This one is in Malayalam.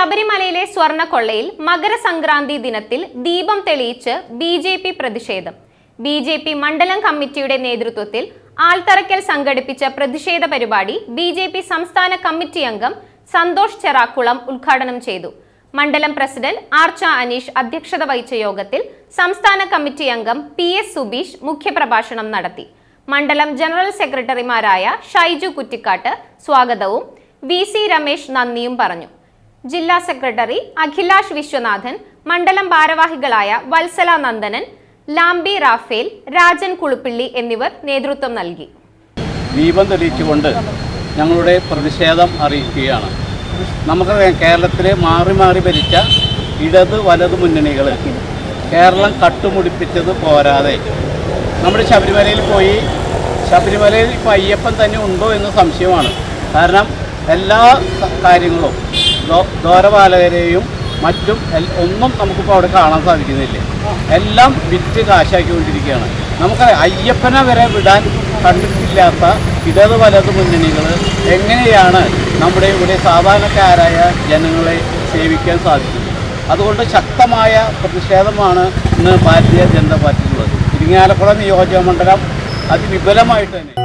ശബരിമലയിലെ സ്വർണക്കൊള്ളയിൽ മകരസംക്രാന്തി ദിനത്തിൽ ദീപം തെളിയിച്ച് ബി ജെ പി പ്രതിഷേധം. ബി ജെ പി മണ്ഡലം കമ്മിറ്റിയുടെ നേതൃത്വത്തിൽ ആൽത്തറയ്ക്കൽ സംഘടിപ്പിച്ച പ്രതിഷേധ പരിപാടി ബി ജെ പി സംസ്ഥാന കമ്മിറ്റി അംഗം സന്തോഷ് ചെറാക്കുളം ഉദ്ഘാടനം ചെയ്തു. മണ്ഡലം പ്രസിഡന്റ് ആർച്ച അനീഷ് അധ്യക്ഷത വഹിച്ച യോഗത്തിൽ സംസ്ഥാന കമ്മിറ്റി അംഗം പി എസ് സുബീഷ് മുഖ്യപ്രഭാഷണം നടത്തി. മണ്ഡലം ജനറൽ സെക്രട്ടറിമാരായ ഷൈജു കുറ്റിക്കാട്ട് സ്വാഗതവും വി സി രമേശ് നന്ദിയും പറഞ്ഞു. ജില്ലാ സെക്രട്ടറി അഖിലാഷ് വിശ്വനാഥൻ മണ്ഡലം ഭാരവാഹികളായ വത്സല നന്ദനൻ ലാംബി റാഫേൽ രാജൻ കുളുപ്പിള്ളി എന്നിവർ നേതൃത്വം നൽകി. ദീപം തെളിയിച്ചുകൊണ്ട് ഞങ്ങളുടെ പ്രതിഷേധം അറിയിക്കുകയാണ്. നമുക്ക് കേരളത്തിലെ മാറി മാറി ഭരിച്ച ഇടത് വലത് മുന്നണികൾ കേരളം കട്ടുമുടിപ്പിച്ചത് പോരാതെ. നമ്മുടെ ശബരിമലയിൽ പോയി ശബരിമലയിൽ ഇപ്പോൾ അയ്യപ്പൻ തന്നെ ഉണ്ടോ എന്ന് സംശയമാണ്. കാരണം എല്ലാ കാര്യങ്ങളും ദ്വാരപാലകരെയും മറ്റും ഒന്നും നമുക്കിപ്പോൾ അവിടെ കാണാൻ സാധിക്കുന്നില്ല. എല്ലാം വിറ്റ് കാശാക്കിക്കൊണ്ടിരിക്കുകയാണ്. നമുക്കറിയാം അയ്യപ്പനെ വരെ വിടാൻ കണ്ടിട്ടില്ലാത്ത ഇടത് വലത് മുന്നണികൾ എങ്ങനെയാണ് നമ്മുടെ ഇവിടെ സാധാരണക്കാരായ ജനങ്ങളെ സേവിക്കാൻ സാധിക്കുന്നത്? അതുകൊണ്ട് ശക്തമായ പ്രതിഷേധമാണ് ഇന്ന് ഭാരതീയ ജനതാ പാർട്ടിയുള്ളത് ഇരിങ്ങാലക്കുട നിയോജക മണ്ഡലം അതിവിപുലമായിട്ട് തന്നെ.